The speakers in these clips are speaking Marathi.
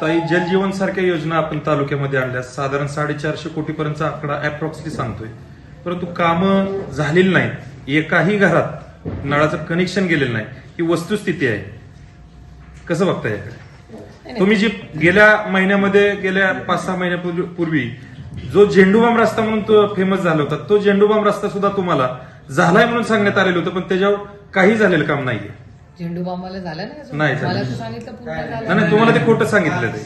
ताई जलजीवन सारख्या योजना आपण तालुक्यामध्ये आणल्या साधारण साडेचारशे कोटीपर्यंतचा आकडा अप्रॉक्सली सांगतोय. परंतु कामं झालेली नाही एकाही घरात नळाचं कनेक्शन गेलेलं नाही. ही वस्तुस्थिती आहे. कसं बघताय याकडे? तुम्ही जी गेल्या महिन्यामध्ये गेल्या पाच सहा महिन्यापूर्वी पूर्वी जो झेंडूबाम रस्ता म्हणून तो फेमस झाला होता तो झेंडूबाम रस्ता सुद्धा तुम्हाला झालाय म्हणून सांगण्यात आलेलं होतं पण त्याच्यावर काही झालेलं काम नाहीये. झेंडू बांबाला झालं नाही अजून? नाही झालं. मला तर सांगितलं पूर्ण नाही झालं. नाही, तुम्हाला ते खोटं सांगितलं ते.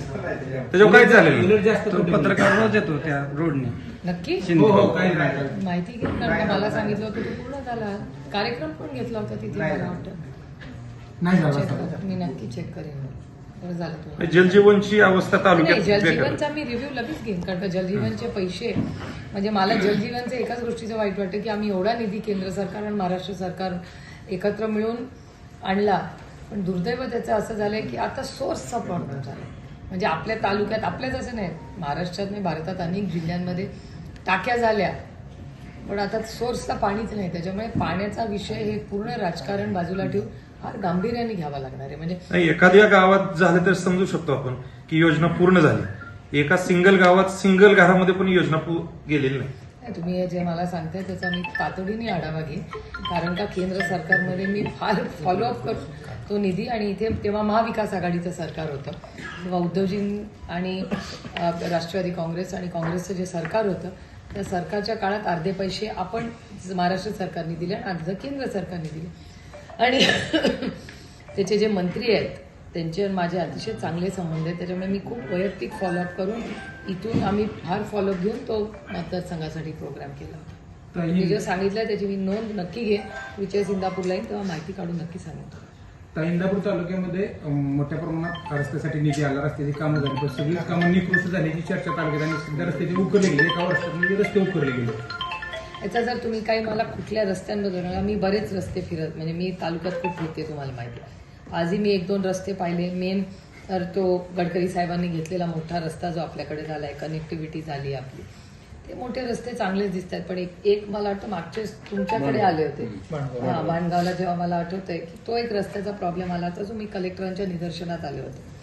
त्याच्यावर काहीच झालेलं? नाही उलट जास्त तो पत्रकार रोज येतो त्या रोडने. नक्की? शिंदे. हो, हो, काही नाही. माहिती घे कारण का मला सांगितलं होतं तो पूर्ण झाला. कार्यक्रम पण घेतला होता तिथे नाही, मला. वाटतं. नाही झाला. मी नक्की चेक करेन. बरं झालं तुम्ही जलजीवनची अवस्था नाही तालुक्यात बेकार. जलजीवनचा मी रिव्ह्यू लगेच घेईन. कारण का जलजीवनचे पैसे म्हणजे मला जलजीवनचं एकाच गोष्टीचं वाईट वाटतं की आम्ही एवढा निधी केंद्र सरकार आणि महाराष्ट्र सरकार एकत्र मिळून आणला. पण दुर्दैव त्याचं असं झालंय की आता सोर्सचा प्रॉब्लेम झाला म्हणजे आपल्या तालुक्यात आपल्याच असं नाही. महाराष्ट्रात नाही भारतात अनेक जिल्ह्यांमध्ये टाक्या झाल्या. पण आता सोर्सला पाणीच नाही. त्याच्यामुळे पाण्याचा विषय हे पूर्ण राजकारण बाजूला ठेवून फार गांभीर्याने घ्यावा लागणार आहे. म्हणजे एखाद्या गावात झालं तर समजू शकतो आपण की योजना पूर्ण झाली. एका सिंगल गावात सिंगल घरामध्ये पण योजना गेलेली नाही, तुम्ही हे जे मला सांगताय त्याचा मी तातडीने आढावा घेईन. कारण का केंद्र सरकारमध्ये मी फार फॉलोअप करतो. तो निधी आणि इथे तेव्हा महाविकास आघाडीचं सरकार होतं. तेव्हा उद्धवजी आणि राष्ट्रवादी काँग्रेस आणि काँग्रेसचं जे सरकार होतं त्या सरकारच्या काळात अर्धे पैसे आपण महाराष्ट्र सरकारने दिले आणि अर्ध केंद्र सरकारने दिले. आणि त्याचे जे मंत्री आहेत त्यांचे आणि माझे अतिशय चांगले संबंध आहेत. त्याच्यामुळे मी खूप वैयक्तिक फॉलोअप करून इथून आम्ही फार फॉलोअप घेऊन तो मतदारसंघासाठी प्रोग्राम केला मी जे सांगितलं त्याची मी नोंद नक्की घे. विजय सिंदापूरला येईल तेव्हा माहिती काढून नक्की सांगतो इंदापूर तालुक्यामध्ये मोठ्या प्रमाणात रस्त्यासाठी निधी आला. रस्त्याची कामं झाली. पण सगळीच कामं निकृष्ट झाल्याची चर्चा तालुक्यात आणि सध्या रस्त्याचे उकरले गेले. एका वर्षात म्हणजे रस्ते उकरले गेले. याचा जर तुम्ही काही मला कुठल्या रस्त्यांबद्दल मी बरेच रस्ते फिरत म्हणजे मी तालुक्यात खूप फिरते तुम्हाला माहिती आहे. आजही मी एक दोन रस्ते पाहिले. मेन तर तो गडकरी साहेबांनी घेतलेला मोठा रस्ता जो आपल्याकडे झाला आहे कनेक्टिव्हिटी झाली आपली. ते मोठे रस्ते चांगलेच दिसत आहेत पण एक एक मला वाटतं मागचे तुमच्याकडे आले होते. हा वाणगावला जेव्हा मला आठवतंय की तो एक रस्त्याचा प्रॉब्लेम आला होता जो मी कलेक्टरांच्या निदर्शनात आले होते.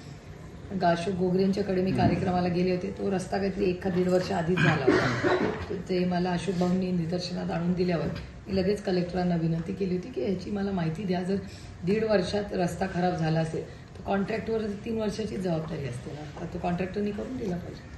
अशोक गोगरेंच्याकडे मी कार्यक्रमाला गेले होते. तो रस्ता काहीतरी एक का दीड वर्ष आधीच झाला होता. ते मला अशोक भाऊंनी निदर्शनात आणून दिल्यावर मी लगेच कलेक्टरांना विनंती केली होती की याची मला माहिती द्या. जर दीड वर्षात रस्ता खराब झाला असेल तर कॉन्ट्रॅक्टवर तीन वर्षाची जबाबदारी असते ना. तर तो कॉन्ट्रॅक्टरनी करून दिला पाहिजे.